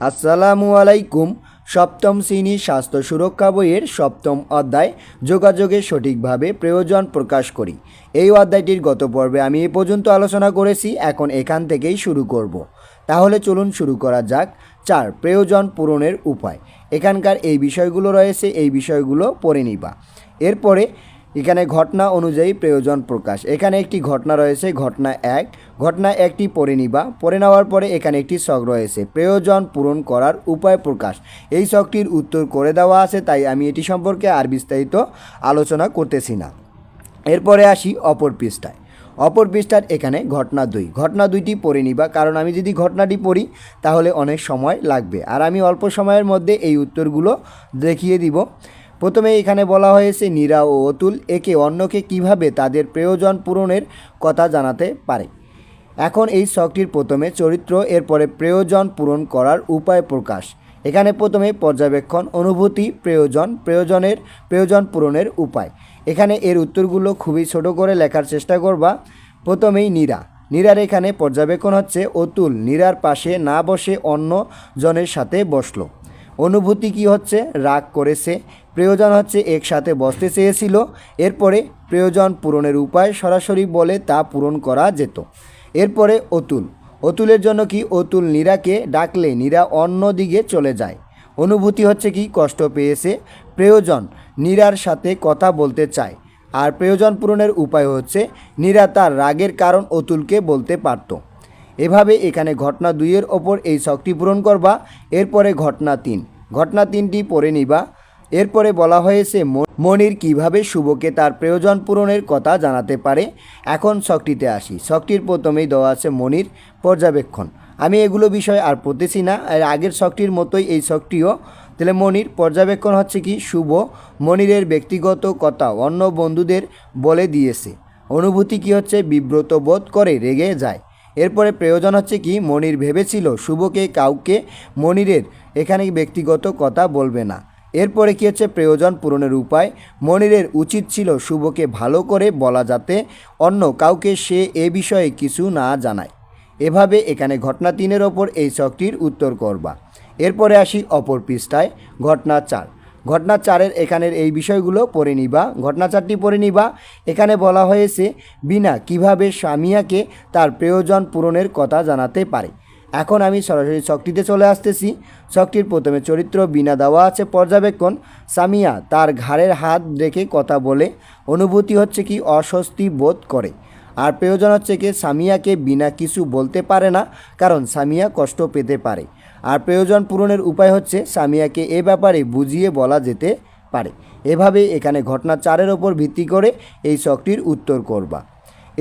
আসসালামু আলাইকুম। সপ্তম শ্রেণি স্বাস্থ্য সুরক্ষা বইয়ের সপ্তম অধ্যায় যোগাযোগের সঠিকভাবে প্রয়োজন প্রকাশ করি। এই অধ্যায়টির গত পর্বে আমি এ পর্যন্ত আলোচনা করেছি, এখন এখান থেকেই শুরু করব। তাহলে চলুন শুরু করা যাক। চার, প্রয়োজন পূরণের উপায়। এখানকার এই বিষয়গুলো রয়েছে, এই বিষয়গুলো পড়ে নিবা। এরপরে এখানে ঘটনা অনুযায়ী প্রয়োজন প্রকাশ। এখানে একটি ঘটনা রয়েছে, ঘটনা এক। ঘটনা একটি পড়ে নিবা। পড়ে নেওয়ার পরে এখানে একটি শখ রয়েছে, প্রয়োজন পূরণ করার উপায় প্রকাশ। এই শখটির উত্তর করে দেওয়া আছে, তাই আমি এটি সম্পর্কে আর বিস্তারিত আলোচনা করতেছি না। এরপরে আসি অপর পৃষ্ঠায়। অপর পৃষ্ঠার এখানে ঘটনা দুই। ঘটনা দুইটি পড়ে নিবা, কারণ আমি যদি ঘটনাটি পড়ি, তাহলে অনেক সময় লাগবে। আর আমি অল্প সময়ের মধ্যে এই উত্তরগুলো দেখিয়ে দিব। প্রথমে এখানে বলা হয়েছে নীরা ও অতুল একে অন্যকে কীভাবে তাদের প্রয়োজন পূরণের কথা জানাতে পারে। এখন এই শখটির প্রথমে চরিত্র, এরপরে প্রয়োজন পূরণ করার উপায় প্রকাশ। এখানে প্রথমে পর্যবেক্ষণ, অনুভূতি, প্রয়োজন, প্রয়োজনের, প্রয়োজন পূরণের উপায়। এখানে এর উত্তরগুলো খুবই ছোট করে লেখার চেষ্টা করবা। প্রথমেই নীরা। নীরার এখানে পর্যবেক্ষণ হচ্ছে অতুল। নীরার পাশে না বসে অন্য জনের সাথে বসল। অনুভূতি কি হচ্ছে? রাগ করেছে। প্রয়োজন হচ্ছে একসাথে বসতে চেয়েছিল, এরপরে প্রয়োজন পূরণের উপায় সরাসরি বলে তা পূরণ করা যেত। এরপরে অতুল, অতুলের জন্য কি অতুল নীরাকে ডাকলে নীরা অন্য দিকে চলে যায়? অনুভূতি হচ্ছে কি কষ্ট পেয়েছে, প্রয়োজন নীরার সাথে কথা বলতে চায়, আর প্রয়োজন পূরণের উপায় হচ্ছে নীরা তার রাগের কারণ অতুলকে বলতে পারতো। এভাবে এখানে ঘটনা দুইয়ের ওপর এই শক্তি পূরণ করবা, এরপরে ঘটনা তিন। ঘটনা তিনটি পড়ে নিবা এরপরে বলা হয়েছে মনির কীভাবে শুভকে তার প্রয়োজন পূরণের কথা জানাতে পারে, এখন শখটিতে আসি। শখটির প্রথমেই দেওয়া আছে মনির পর্যবেক্ষণ। আমি এগুলো বিষয় আর পড়তেছি না আর আগের শখটির মতোই এই শখটিও তাহলে মনির পর্যবেক্ষণ হচ্ছে কি, শুভ মনিরের ব্যক্তিগত কথা অন্য বন্ধুদের বলে দিয়েছে। অনুভূতি কি হচ্ছে, বিব্রত বোধ করে রেগে যায়। এরপরে প্রয়োজন হচ্ছে কি, মনির ভেবেছিল শুভকে কাউকে মনিরের এখানে ব্যক্তিগত কথা বলবে না। এরপরে কি হচ্ছে? প্রয়োজন পূরণের উপায়। মনিরের উচিত ছিল শুভকে ভালো করে বলা যাতে অন্য কাউকে সে এ বিষয়ে কিছু না জানায়। এভাবে এখানে ঘটনা তিনের ওপর এই শখটির উত্তর করবা। এরপরে আসি অপর পৃষ্ঠায়, ঘটনা চার। ঘটনা চারের এখানের এই বিষয়গুলো পড়ে নিবা। ঘটনা চারটি পড়ে নিবা। এখানে বলা হয়েছে, বিনা কীভাবে সামিয়াকে তার প্রয়োজন পূরণের কথা জানাতে পারে। এখন আমি সরাসরি শক্তিতে চলে আসতেছি। শক্তির প্রথমে চরিত্র বিনা দেওয়া আছে পর্যবেক্ষণ। সামিয়া তার ঘাড়ের হাত রেখে কথা বলে, অনুভূতি হচ্ছে কি অস্বস্তি বোধ করে। আর প্রয়োজন হচ্ছে কি সামিয়াকে বিনা কিছু বলতে পারে না, কারণ সামিয়া কষ্ট পেতে পারে। আর প্রয়োজন পূরণের উপায় হচ্ছে সামিয়াকে এ ব্যাপারে বুঝিয়ে বলা যেতে পারে। এভাবে এখানে ঘটনা চারের ওপর ভিত্তি করে এই শখটির উত্তর করবা।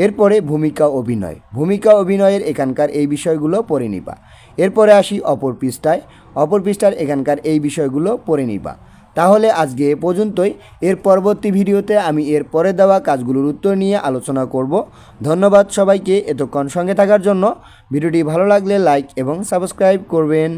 এরপরে ভূমিকা অভিনয়। ভূমিকা অভিনয়ের এখানকার এই বিষয়গুলো পড়ে নিবা। এরপরে আসি অপর পৃষ্ঠায়। অপর পৃষ্ঠার এখানকার এই বিষয়গুলো পড়ে নিবা। তাহলে আজকে এ পর্যন্তই। এর পরবর্তী ভিডিওতে আমি এর পরে দেওয়া কাজগুলোর উত্তর নিয়ে আলোচনা করব। ধন্যবাদ সবাইকে এতক্ষণ সঙ্গে থাকার জন্য। ভিডিওটি ভালো লাগলে লাইক এবং সাবস্ক্রাইব করবেন।